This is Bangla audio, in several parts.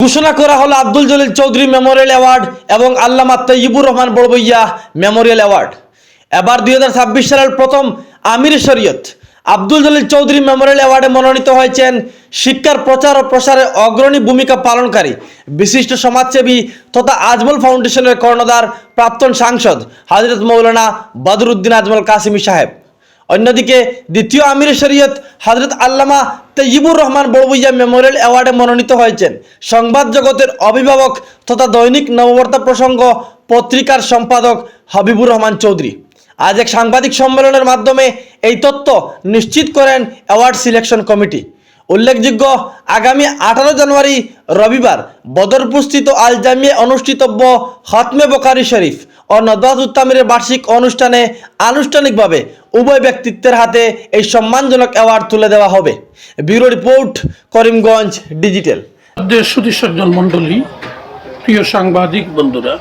ঘোষণা করা হলো আব্দুল জলিল চৌধুরী মেমোরিয়াল অ্যাওয়ার্ড এবং আল্লামা তৈয়বুর রহমান বড়বইয়া মেমোরিয়াল অ্যাওয়ার্ড। এবার দুই হাজার ছাব্বিশ সালের প্রথম আমির শরীয়ত আব্দুল জলিল চৌধুরী মেমোরিয়াল অ্যাওয়ার্ডে মনোনীত হয়েছেন শিক্ষার প্রচার ও প্রসারে অগ্রণী ভূমিকা পালনকারী, বিশিষ্ট সমাজসেবী তথা আজমল ফাউন্ডেশনের কর্ণধার প্রাক্তন সাংসদ হজরত মৌলানা বদরুদ্দিন আজমল কাসিমি সাহেব। অন্যদিকে দ্বিতীয় আমির শরীয়ত হজরত আল্লামা তৈয়বুর রহমান বড়বইয়া মেমোরিয়াল অ্যাওয়ার্ডে মনোনীত হয়েছেন। সংবাদ জগতের অভিভাবক তথা দৈনিক নববার্তা প্রসঙ্গ পত্রিকার সম্পাদক হাবিবুর রহমান চৌধুরী। আজ এক সাংবাদিক সম্মেলনের মাধ্যমে এই তথ্য নিশ্চিত করেন অ্যাওয়ার্ড সিলেকশন কমিটি। উল্লেখযোগ্য, আগামী আঠারো জানুয়ারি রবিবার বদরপুরস্থিত আল জামিয়া অনুষ্ঠিতব্য হতমে বকারি শরীফ। ও নদাজ উত্তামিরের বার্ষিক অনুষ্ঠানে আনুষ্ঠানিকভাবে উভয় ব্যক্তিত্বের হাতে এই সম্মানজনক অ্যাওয়ার্ড তুলে দেওয়া হবে। Bureau report, Karimganj digital. দেশ মণ্ডলী প্রিয় সাংবাদিক বন্ধুরা,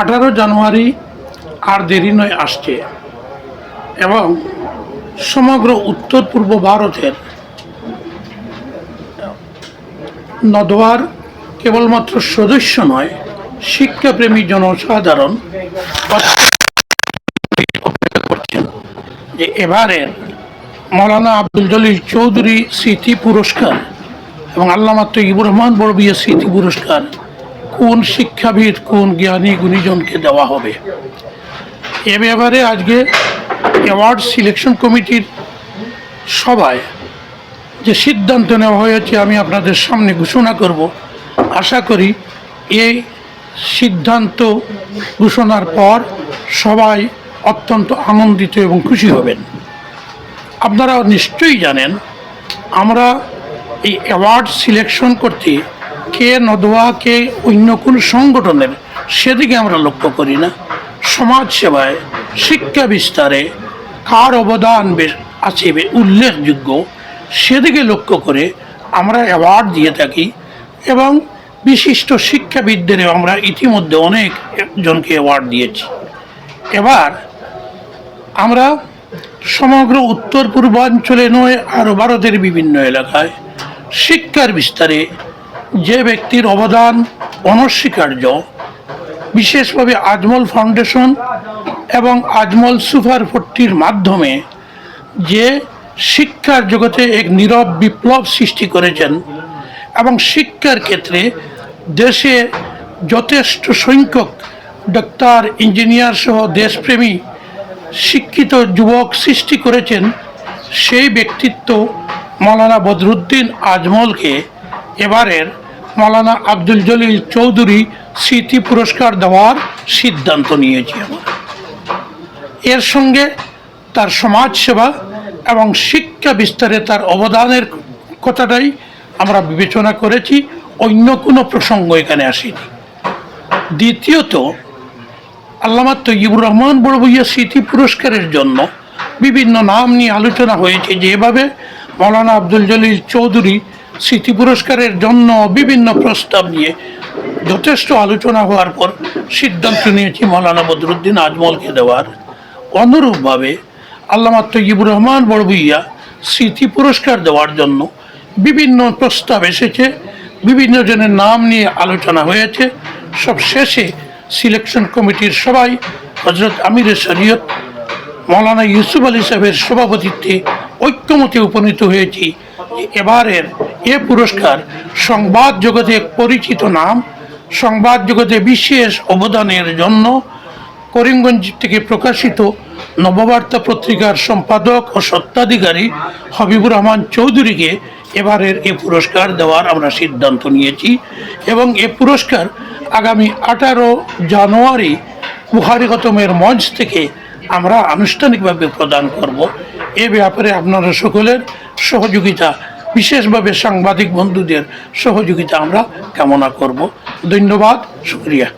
আঠারো জানুয়ারি আর দেরি নয় আসছে এবং সমগ্র উত্তর পূর্ব ভারতের নদওয়ার কেবলমাত্র সদস্য নয়, শিক্ষাপ্রেমী জনসাধারণ অপেক্ষা করছেন যে এবারের মৌলানা আব্দুল জলিল চৌধুরী স্মৃতি পুরস্কার এবং আল্লামা তৈবুর রহমান বড়বিয়া স্মৃতি পুরস্কার, কোন শিক্ষাবিদ, কোন জ্ঞানী গুণীজনকে দেওয়া হবে? এ ব্যাপারে আজকে অ্যাওয়ার্ড সিলেকশন কমিটির সভায় যে সিদ্ধান্ত নেওয়া হয়েছে, আমি আপনাদের সামনে ঘোষণা করব। আশা করি এই সিদ্ধান্ত ঘোষণার পর সবাই অত্যন্ত আনন্দিত এবং খুশি হবেন। আপনারা নিশ্চয়ই জানেন, আমরা এই অ্যাওয়ার্ড সিলেকশন করতে কে নদোয়া, কে অন্য কোন সংগঠনের সেদিকে আমরা লক্ষ্য করি না। সমাজ সেবায় শিক্ষা বিস্তারে কার অবদান আছে উল্লেখযোগ্য। সেদিকে লক্ষ্য করে আমরা অ্যাওয়ার্ড দিয়ে থাকি। এবং বিশিষ্ট শিক্ষাবিদদের আমরা ইতিমধ্যে অনেক জনকে অ্যাওয়ার্ড দিয়েছি। এবার আমরা সমগ্র উত্তর পূর্বাঞ্চলে নয়, আরও ভারতের বিভিন্ন এলাকায় শিক্ষার বিস্তারে যে ব্যক্তির অবদান, অনস্বীকার্য, বিশেষভাবে আজমল ফাউন্ডেশন এবং আজমল সুপার ফোর্টির মাধ্যমে যে শিক্ষার জগতে এক নীরব বিপ্লব সৃষ্টি করেছেন এবং শিক্ষার ক্ষেত্রে দেশে যথেষ্ট সংখ্যক ডাক্তার, ইঞ্জিনিয়ার সহ দেশপ্রেমী শিক্ষিত যুবক সৃষ্টি করেছেন। সেই ব্যক্তিত্ব মৌলানা বদরুদ্দিন আজমলকে এবারের মৌলানা আব্দুল জলিল চৌধুরী স্মৃতি পুরস্কার দেওয়ার সিদ্ধান্ত নিয়েছি। আমরা এর সঙ্গে তার সমাজসেবা এবং শিক্ষা বিস্তারে তার অবদানের কথাটাই আমরা বিবেচনা করেছি, অন্য কোনো প্রসঙ্গ এখানে আসেনি। দ্বিতীয়ত, আল্লামা তৈবুর রহমান বড়বইয়া স্মৃতি পুরস্কারের জন্য বিভিন্ন নাম নিয়ে আলোচনা হয়েছে যেভাবে মৌলানা আব্দুল জলিল চৌধুরী স্মৃতি পুরস্কারের জন্য বিভিন্ন প্রস্তাব নিয়ে যথেষ্ট আলোচনা হওয়ার পর সিদ্ধান্ত নিয়েছি মৌলানা বদরুদ্দিন আজমলকে দেওয়ার। অনুরূপভাবে আল্লামা তৈবুর রহমান বড়বইয়া স্মৃতি পুরস্কার দেওয়ার জন্য বিভিন্ন প্রস্তাব এসেছে, বিভিন্ন জনের নাম নিয়ে আলোচনা হয়েছে। সব শেষে সিলেকশন কমিটির সবাই হজরত আমিরের শরীয়ত মৌলানা ইউসুফ আলী সাহেবের সভাপতিত্বে ঐক্যমতে উপনীত হয়েছি এবারের এ পুরস্কার সংবাদ জগতে পরিচিত নাম, সংবাদ জগতে বিশেষ অবদানের জন্য করিমগঞ্জ থেকে প্রকাশিত নববার্তা পত্রিকার সম্পাদক ও সত্ত্বাধিকারী হবিবুর রহমান চৌধুরীকে এবারের এ পুরস্কার দেওয়ার আমরা সিদ্ধান্ত নিয়েছি এবং এ পুরস্কার আগামী আঠারো জানুয়ারি বুহারি গতমের মঞ্চ থেকে আমরা আনুষ্ঠানিকভাবে প্রদান করব। এ ব্যাপারে আপনারা সকলের সহযোগিতা, বিশেষভাবে সাংবাদিক বন্ধুদের সহযোগিতা আমরা কামনা করব। ধন্যবাদ, শুক্রিয়া।